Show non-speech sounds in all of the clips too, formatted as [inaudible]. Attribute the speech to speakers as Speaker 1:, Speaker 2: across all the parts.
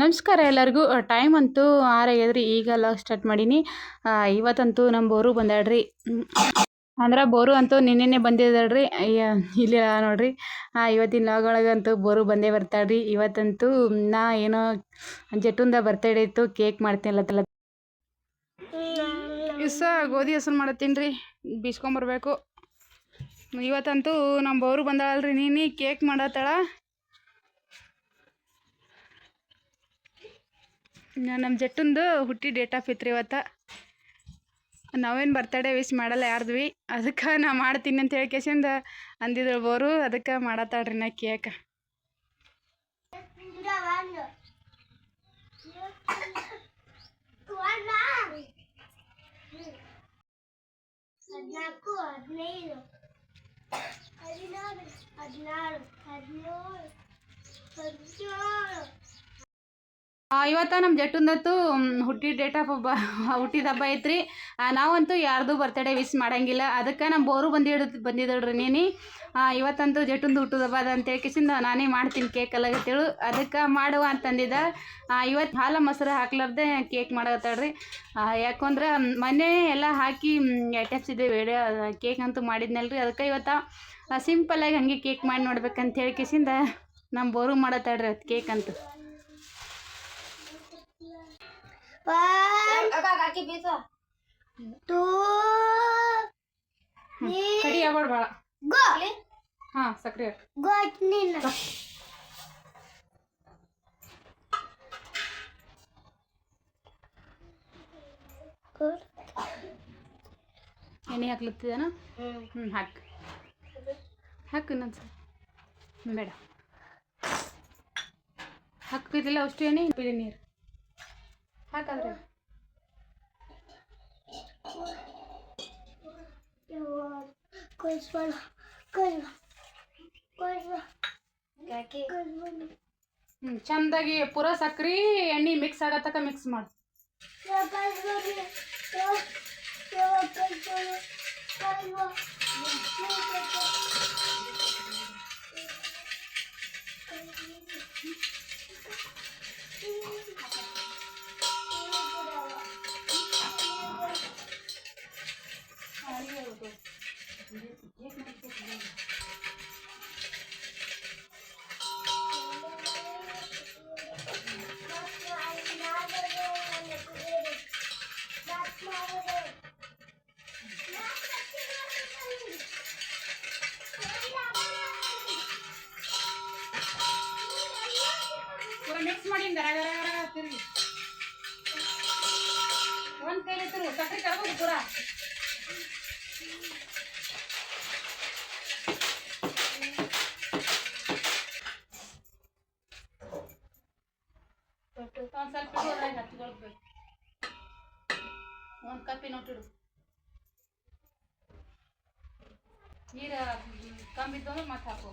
Speaker 1: ನಮಸ್ಕಾರ ಎಲ್ಲರಿಗೂ. ಟೈಮ್ ಅಂತೂ ಆರಾಗ್ಯದ್ರಿ ಈಗ ಲಾಗ್ ಸ್ಟಾರ್ಟ್ ಮಾಡೀನಿ. ಇವತ್ತಂತೂ ನಮ್ಮ ಬೋರು ಬಂದಾಡ್ರಿ ಅಂದ್ರೆ ಬೋರು ಅಂತೂ ನಿನ್ನೆನೆ ಬಂದಿದ್ದಾಳ್ರಿ ಇಲ್ಲಿ ನೋಡ್ರಿ. ಇವತ್ತಿನ ಲಾಗೊಳಗಂತೂ ಬೋರು ಬಂದೇ ಬರ್ತಾಳ್ರಿ. ಇವತ್ತಂತೂ ನಾ ಏನೋ ಜಟುಂದ ಬರ್ತಡೇ ಇತ್ತು ಕೇಕ್ ಮಾಡ್ತೀನಿ ಇಸ ಗೋಧಿ ಹೆಸರು ಮಾಡತ್ತೀನ್ರಿ. ಬೀಸ್ಕೊಂಬರ್ಬೇಕು. ಇವತ್ತಂತೂ ನಮ್ಮ ಬೋರು ಬಂದಾಳಲ್ರಿ. ನೀನು ಕೇಕ್ ಮಾಡತ್ತಾಳ? ನಮ್ಮ ಜಟ್ಟುಂದು ಹುಟ್ಟಿ ಡೇಟ್ ಆಫ್ ಇತ್ತು ರೀ ಇವತ್ತು. ನಾವೇನು ಬರ್ತಡೇ ವಿಶ್ ಮಾಡಲ್ಲ ಯಾರ್ದ್ವಿ ಅದಕ್ಕೆ ನಾ ಮಾಡ್ತೀನಿ ಅಂತ ಹೇಳಿ ಕೇಸಿಂದ ಅಂದಿದ್ರು ಬೋರು ಅದಕ್ಕೆ ಮಾಡತ್ತಾಳ್ರಿ ನಾ ಕೇಕ.
Speaker 2: ಹದಿನಾಲ್ಕು ಹದಿನೈದು ಹದಿನಾರು ಹದಿನಾರು ಹದಿನೇಳು ಹದಿನೇಳು
Speaker 1: ಇವತ್ತ ನಮ್ಮ ಜಟ್ಟುಂದತ್ತು ಹುಟ್ಟಿದ ಡೇಟ್ ಆಫ್ ಹಬ್ಬ, [laughs] ಹುಟ್ಟಿದ ಹಬ್ಬ ಐತ್ರಿ. ನಾವಂತೂ ಯಾರ್ದು ಬರ್ತಡೇ ವಿಶ್ ಮಾಡಂಗಿಲ್ಲ. ಅದಕ್ಕೆ ನಮ್ಮ ಬೋರು ಬಂದಿಡ ಬಂದಿದ್ದಳ್ರಿ ನೀನಿ. ಇವತ್ತಂತೂ ಜಟ್ಟುಂದು ಹುಟ್ಟಿದ ಹಬ್ಬ ಅದ ಅಂತೇಳಿ ಕಿಸಿಂದ ನಾನೇ ಮಾಡ್ತೀನಿ ಕೇಕ್ ಅಲ್ಲಾಗತ್ತೇಳು ಅದಕ್ಕೆ ಮಾಡುವ ಅಂತಂದಿದ್ದ ಇವತ್ತು ಹಾಲು ಮೊಸರು ಹಾಕ್ಲಾರ್ದೆ ಕೇಕ್ ಮಾಡತ್ತಾಳ್ರಿ ಯಾಕಂದ್ರೆ ಮೊನ್ನೆ ಎಲ್ಲ ಹಾಕಿ ಎಟೆಪ್ಸಿದ್ದೆ ವಿಡಿಯೋ ಕೇಕ್ ಅಂತೂ ಮಾಡಿದ್ನಲ್ರಿ. ಅದಕ್ಕೆ ಇವತ್ತು ಸಿಂಪಲ್ಲಾಗಿ ಹಾಗೆ ಕೇಕ್ ಮಾಡಿ ನೋಡ್ಬೇಕಂತ ಹೇಳಿ ಕಿಸಿಂದ ನಮ್ಮ ಬೋರು ಮಾಡತ್ತಾಳ್ರಿ ಅದು ಕೇಕ್ ಅಂತೂ.
Speaker 2: One, two,
Speaker 1: ಕಡಿ ಯಾವಾಡ ಭಾಳ
Speaker 2: go.
Speaker 1: ಹಾಂ ಸಕ್ರೆ
Speaker 2: Go, Nina. Good.
Speaker 1: ಎಣ್ಣೆ ಹಾಕ್ಲತ್ತಿದ್ದಾನ ಹ್ಞೂ ಹಾಕು ಹಾಕು ಇನ್ನೊಂದು ಸಲ ಬೇಡ ಹಾಕಿದಿಲ್ಲ ಅಷ್ಟು ಎಣ್ಣೆ ಇದೆ ನೀರು
Speaker 2: one.
Speaker 1: ಹ್ಞೂ ಚಂದಾಗಿ ಪೂರ ಸಕ್ರೆ ಎಣ್ಣೆ ಮಿಕ್ಸ್ ಆಗತ್ತಕ ಮಿಕ್ಸ್ ಮಾಡು Thank ಮಿಕ್ಸ್ ಮಾಡಿ ಗರ ಗರ ಗರ ತಿರುಗಿ ಒಂದು ಕೈಲಿ ತಿರುಗು ಸಕ್ರೆ ಕರ್ಬೋದು ಪೂರ ಒಂದು ಸ್ವಲ್ಪ ಇಡು ಅದ್ರಾಗ ಹಚ್ಕೊಳ್ಬೇಕು ಒಂದು ಕಪ್ಪಿ ನೋಟಿಡು ನೀರು ಕಮ್ಮಿ ಇದ್ದು ಅಂದ್ರೆ ಮತ್ತೆ ಹಾಕು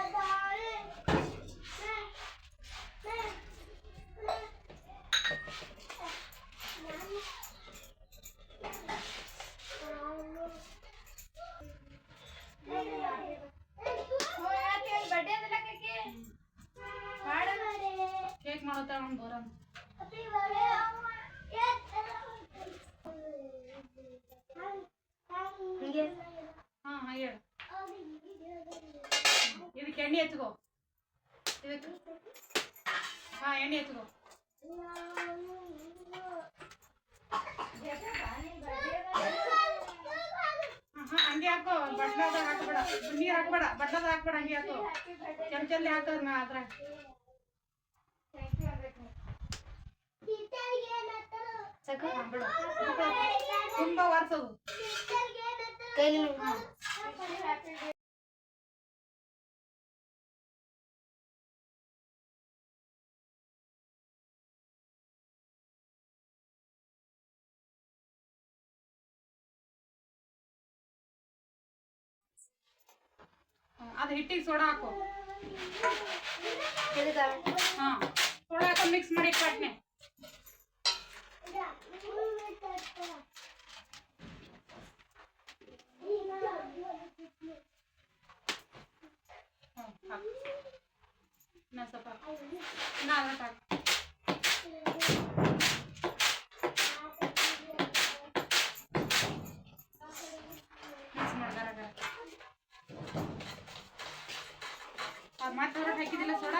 Speaker 1: ಎಣ್ಣೆ ಹಚ್ಕೋ ಇದಕ್ಕೆ ಹಾಂ ಎಣ್ಣೆ ಹಚ್ಕೋ ಹಾಂ ಹಾಂ ಹಂಗೆ ಹಾಕೋ. ಬಟ್ಲಾದಾಗ ಹಾಕಬೇಡ. ನೀರು ಹಾಕಬೇಡ. ಬಟ್ಲಾದಾಗ ಹಾಕಬೇಡ ಹಂಗೆ ಹಾಕೋ. ಚಮಚಲ್ಲಿ ಹಾಕೋದು ನಾ ಅದ್ರಾಗ. ಹಾಂ, ಬಿಡು ತುಂಬ ವಾರ್ಸೋದು
Speaker 2: ಕೈಲಿ
Speaker 1: ಅದು ಹಿಟ್ಟಿಗೆ ಸೋಡಾ ಹಾಕು.
Speaker 2: ಇದಕ್ಕೆ
Speaker 1: ಹಾಂ. ಸೋಡಾ ಹಾಕೊಂಡು ಮಿಕ್ಸ್ ಮಾಡಿ ಪಟ್ನೆ ಹ್ಞೂ ಹಾಕು. ಇನ್ನೂ ಸ್ವಲ್ಪ ಹಾಕು. ಇನ್ನೂ ಅರ್ಧ ಹಾಕು. ಮತ್ತೆ ಹಾಕಿದಿಲ್ಲ ಸೋಡ?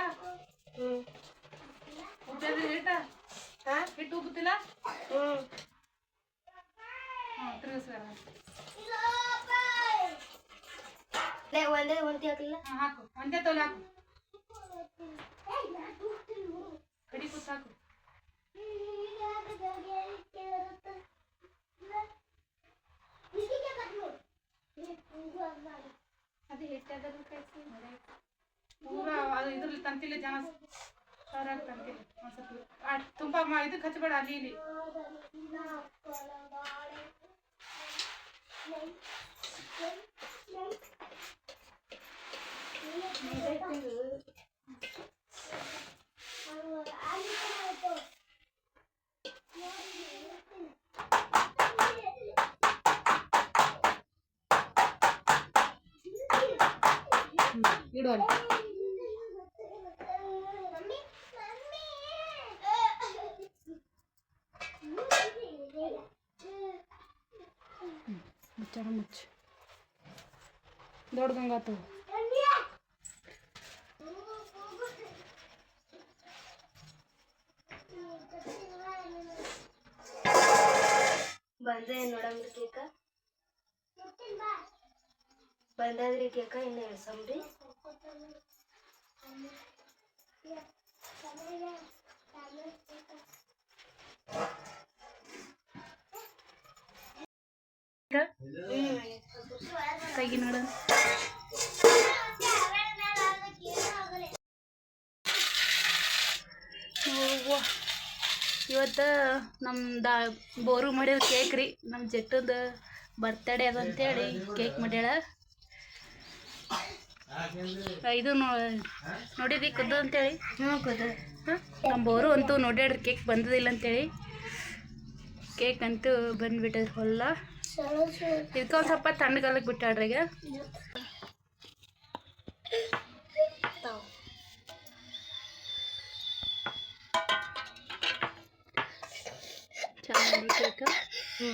Speaker 2: ಹ್ಞೂ
Speaker 1: ಹಿಟ್ಟ
Speaker 2: ಹಾಂ?
Speaker 1: ಹಿಟ್ಟು ಉಬ್ಬುತ್ತಿಲ್ಲ
Speaker 2: ಹ್ಞೂ
Speaker 1: ಹಾಂ ತಿರುಗಿಸ್ಗಾರ
Speaker 2: ಲೇ ಒಂದೇ ಒಂಟಿ ಹಾಕಲಿಲ್ಲ?
Speaker 1: ಹಾಂ ಹಾಕು. ಒಂದೇ ತೊಲೆ ಹಾಕು. ಕಡಿ ಕೂತ್ ಹಾಕು. ಅದು ಹಿಟ್ಟದ ಪೂರ ಅದು ಇದ್ರಲ್ಲಿ ತಂತಿಲ್ಲ ಜನ ಸರಾಗಿ ತಂತಿಲ್ಲ ಒಂದು ಸ್ವಲ್ಪ ಆ ತುಂಬ ಮ ಇದಕ್ಕೆ ಹಚ್ಚಬೇಡ ಅಲ್ಲಿ ಇಲ್ಲಿ ಇಡು ದೊಡ್ಡದಂಗಾತು
Speaker 2: ಬಂದೆ ನೋಡಮ್ರಿ ಕೇಕ? ಬಂದದ್ರಿ ಕೇಕ ಇನ್ನು ಇಳ್ಸಮ್ರಿ
Speaker 1: ಕೈಗೆ ನೋಡು ಇವತ್ತು ನಮ್ಮ ದಾ ಬೋರು ಮಾಡಿದ ಕೇಕ್ ರೀ ನಮ್ಮ ಜಟ್ಟದ ಬರ್ತಡೇ ಅದ ಅಂತೇಳಿ ಕೇಕ್ ಮಾಡ್ಯಾಳ. ಇದು ನೋ ನೋಡಿದಿ ಕುದ್ದು ಅಂತೇಳಿ?
Speaker 2: ಹ್ಞೂ ಕೂತು
Speaker 1: ನಮ್ಮ ಬೋರು ಅಂತೂ ನೋಡ್ಯಾಡ್ರಿ ಕೇಕ್ ಬಂದದಿಲ್ಲ ಅಂತೇಳಿ. ಕೇಕ್ ಅಂತೂ ಬಂದ್ಬಿಟ್ಟದ ಹೊಲ್ಲ ಇದಕ್ಕೊಂದು ಸ್ವಲ್ಪ ತಣ್ಣಗಾಲಕ್ಕೆ ಬಿಟ್ಟಾಡ್ರಿ ಈಗ. ಚೆನ್ನಾಗಿ ಕೇಕ್
Speaker 2: ಹ್ಞೂ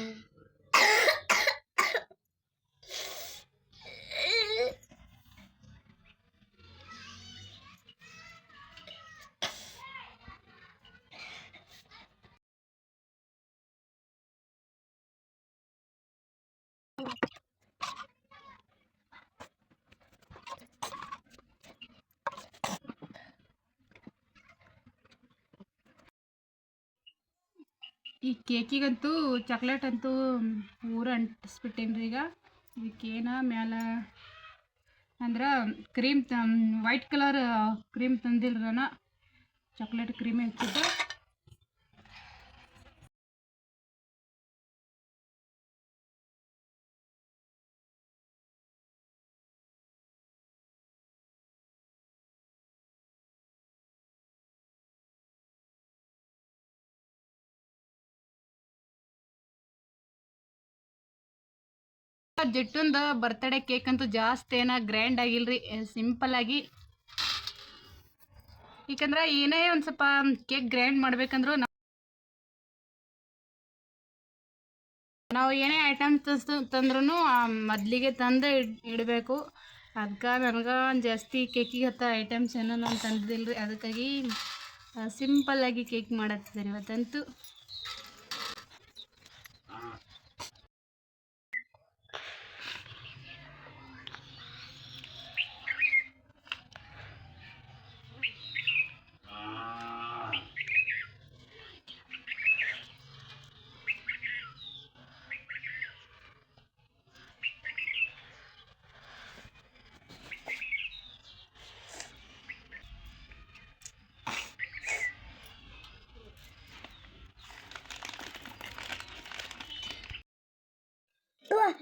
Speaker 1: ಈ ಕೇಕಿಗಂತೂ ಚಾಕ್ಲೇಟ್ ಅಂತೂ ಊರ ಅಂಟಿಸ್ಬಿಟ್ಟೇನ್ರಿ ಈಗ. ಇದಕ್ಕೇನ ಮ್ಯಾಲ ಅಂದ್ರೆ ಕ್ರೀಮ್ ವೈಟ್ ಕಲರ್ ಕ್ರೀಮ್ ತಂದಿಲ್ರನ ಚಾಕ್ಲೇಟ್ ಕ್ರೀಮ್ ಹಚ್ಚಿದ್ದೆ ಜಟ್ಟುಂದ ಬರ್ತ್ಡೇ ಕೇಕ್ ಅಂತೂ ಜಾಸ್ತಿ ಏನ ಗ್ರ್ಯಾಂಡ್ ಆಗಿಲ್ರಿ ಸಿಂಪಲ್ ಆಗಿ. ಯಾಕಂದ್ರೆ ಏನೇ ಒಂದು ಸ್ವಲ್ಪ ಕೇಕ್ ಗ್ರ್ಯಾಂಡ್ ಮಾಡ್ಬೇಕಂದ್ರು ನಾವು ಏನೇ ಐಟಮ್ಸ್ ತಂದ್ರೂ ಮೊದಲಿಗೆ ತಂದು ಇಡ್ ಇಡಬೇಕು. ಅದಕ್ಕೆ ನನಗೆ ಜಾಸ್ತಿ ಕೇಕಿಗೆ ಹತ್ತ ಐಟಮ್ಸ್ ಏನೋ ನಾನು ತಂದಿದ್ದಿಲ್ಲ ರೀ ಅದಕ್ಕಾಗಿ ಸಿಂಪಲ್ಲಾಗಿ ಕೇಕ್ ಮಾಡತ್ತಿದ್ದಾರೆ ಇವತ್ತಂತೂ.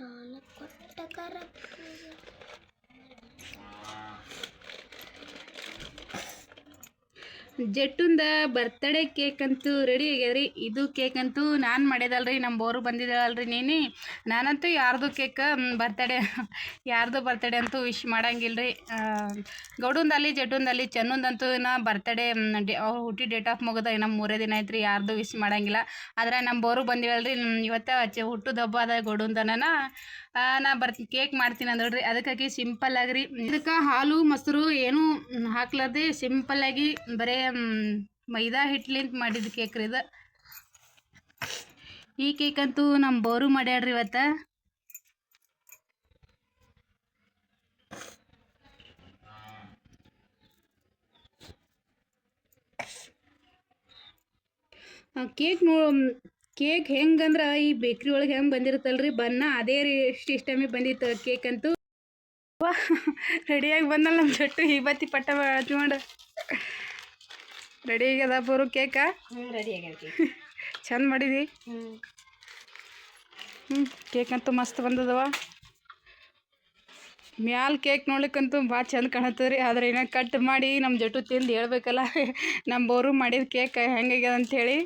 Speaker 2: ನಾನು ಕೊಟ್ಟ
Speaker 1: ಜೆಟ್ಟುಂದ ಬರ್ತಡೇ ಕೇಕ್ ಅಂತೂ ರೆಡಿ ಆಗ್ಯಾದ್ರಿ. ಇದು ಕೇಕ್ ಅಂತೂ ನಾನು ಮಾಡ್ಯದಲ್ರಿ ನಮ್ಮ ಬೋರು ಬಂದಿದ್ದಲ್ರಿ ನೀನೇ. ನಾನಂತೂ ಯಾರ್ದು ಕೇಕ್ ಬರ್ತಡೇ ಯಾರ್ದು ಬರ್ತಡೇ ಅಂತೂ ವಿಶ್ ಮಾಡಂಗಿಲ್ರಿ. ಗೌಡುಂದಲ್ಲಿ, ಜಡ್ಡುಂದಲ್ಲಿ ಚೆನ್ನಂದಂತೂ ನಾ ಬರ್ತಡೇ ಅವ್ರು ಹುಟ್ಟಿ ಡೇಟ್ ಆಫ್ ಮುಗಿದ ಇನ್ನು ಮೂರೇ ದಿನ ಐತ್ರಿ, ಯಾರ್ದು ವಿಶ್ ಮಾಡಂಗಿಲ್ಲ. ಆದ್ರೆ ನಮ್ಮ ಬೋರು ಬಂದಿವಲ್ರಿ ಇವತ್ತು ಅಚ್ಚೆ ಹುಟ್ಟುದ ಹಬ್ಬ ಅದ ಗೌಡುಂದನ ನಾ ಬರ್ ಕೇಕ್ ಮಾಡ್ತೀನಿ ಅಂದ್ರಿ ಅದಕ್ಕಾಗಿ ಸಿಂಪಲ್ ಆಗ್ರಿ. ಇದಕ್ಕೆ ಹಾಲು, ಮೊಸರು ಏನು ಹಾಕ್ಲಾರ್ದೆ ಆಗಿ ಬರೇ ಮೈದಾ ಹಿಟ್ಲಿಂತ ಮಾಡಿದ ಕೇಕ್ ರೀ ಇದು. ಈ ಕೇಕ್ ಅಂತೂ ನಮ್ಮ ಬೋರು ಮಾಡ್ಯಾಡ್ರಿ ಇವತ್ತು. ಕೇಕ್ ನೋ, ಕೇಕ್ ಹೆಂಗಂದ್ರೆ ಈ ಬೇಕ್ರಿ ಒಳಗೆ ಹೆಂಗೆ ಬಂದಿರುತ್ತಲ್ರಿ? ಬನ್ನ ಅದೇ ರೀ ಸಿಸ್ಟಮಿಗೆ ಬಂದಿತ್ತು ಕೇಕ್ ಅಂತೂ ರೆಡಿಯಾಗಿ ಬಂದಲ್ಲ ನಮ್ಮ ಜೊಟ್ಟು ಈ ಬತ್ತಿ ಪಟ್ಟ ಹಚ್ಕೊಂಡು ರೆಡಿ ಆಗ್ಯದ ಬೋರು ಕೇಕ
Speaker 2: ರೆಡಿ ಆಗ್ಯದ
Speaker 1: ಚಂದ ಮಾಡಿದಿ?
Speaker 2: ಹ್ಞೂ
Speaker 1: ಅಂತೂ ಮಸ್ತ್ ಬಂದದವ. ಮ್ಯಾಲ ಕೇಕ್ ನೋಡ್ಲಿಕ್ಕಂತೂ ಭಾಳ ಚಂದ ಕಾಣತ್ತದ ರೀ ಆದ್ರೆ ಏನೋ ಕಟ್ ಮಾಡಿ ನಮ್ಮ ಜಟ್ಟು ತಿಂದು ಹೇಳ್ಬೇಕಲ್ಲ. [laughs] ನಮ್ಮ ಬೋರು ಮಾಡಿದ ಕೇಕ್ ಹೆಂಗಾಗ್ಯದ ಅಂಥೇಳಿ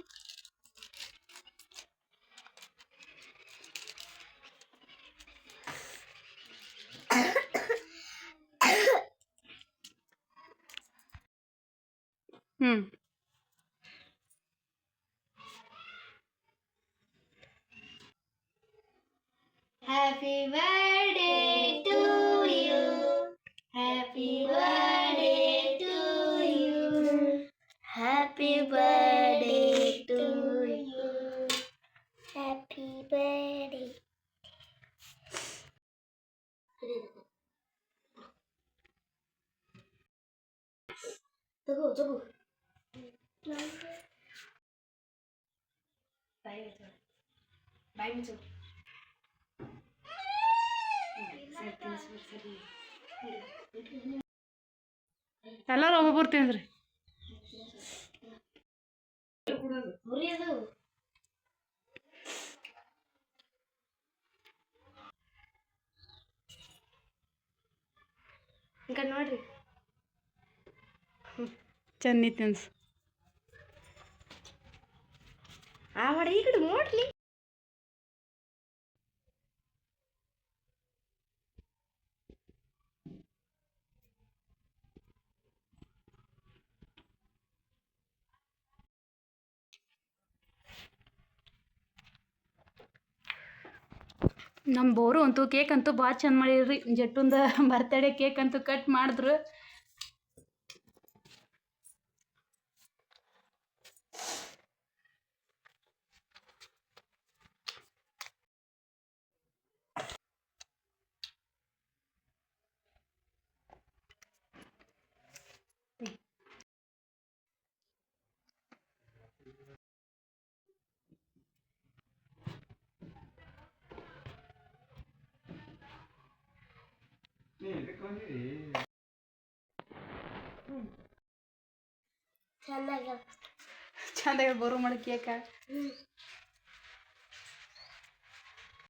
Speaker 1: Hmm.
Speaker 2: Happy birthday to you. Happy birthday to you. Happy birthday to you. Happy birthday. [laughs] Tunggu, tunggu. ಬಾಯ್ ಮುಚ್ಚು
Speaker 1: ಎಲ್ಲರೂ ಒಬ್ಬೊಬ್ಬರು ತಿಂದ್ರಿ.
Speaker 2: ಈಗ ನೋಡ್ರಿ.
Speaker 1: ಚೆನ್ನಿ ತಿನ್ಸ್
Speaker 2: ಆ ಮಾಡಿ ಈ ನೋಡ್ಲಿ.
Speaker 1: ನಮ್ಮ ಬೋರು ಅಂತೂ ಕೇಕ್ ಅಂತೂ ಭಾಳ ಚಂದ ಮಾಡಿದ್ರಿ. ಜಟ್ಟುಂದ ಬರ್ತಡೇ ಕೇಕ್ ಅಂತೂ ಕಟ್ ಮಾಡಿದ್ರು.
Speaker 2: ಚೆನ್ನಾಗಿ
Speaker 1: ಹೇಳಿ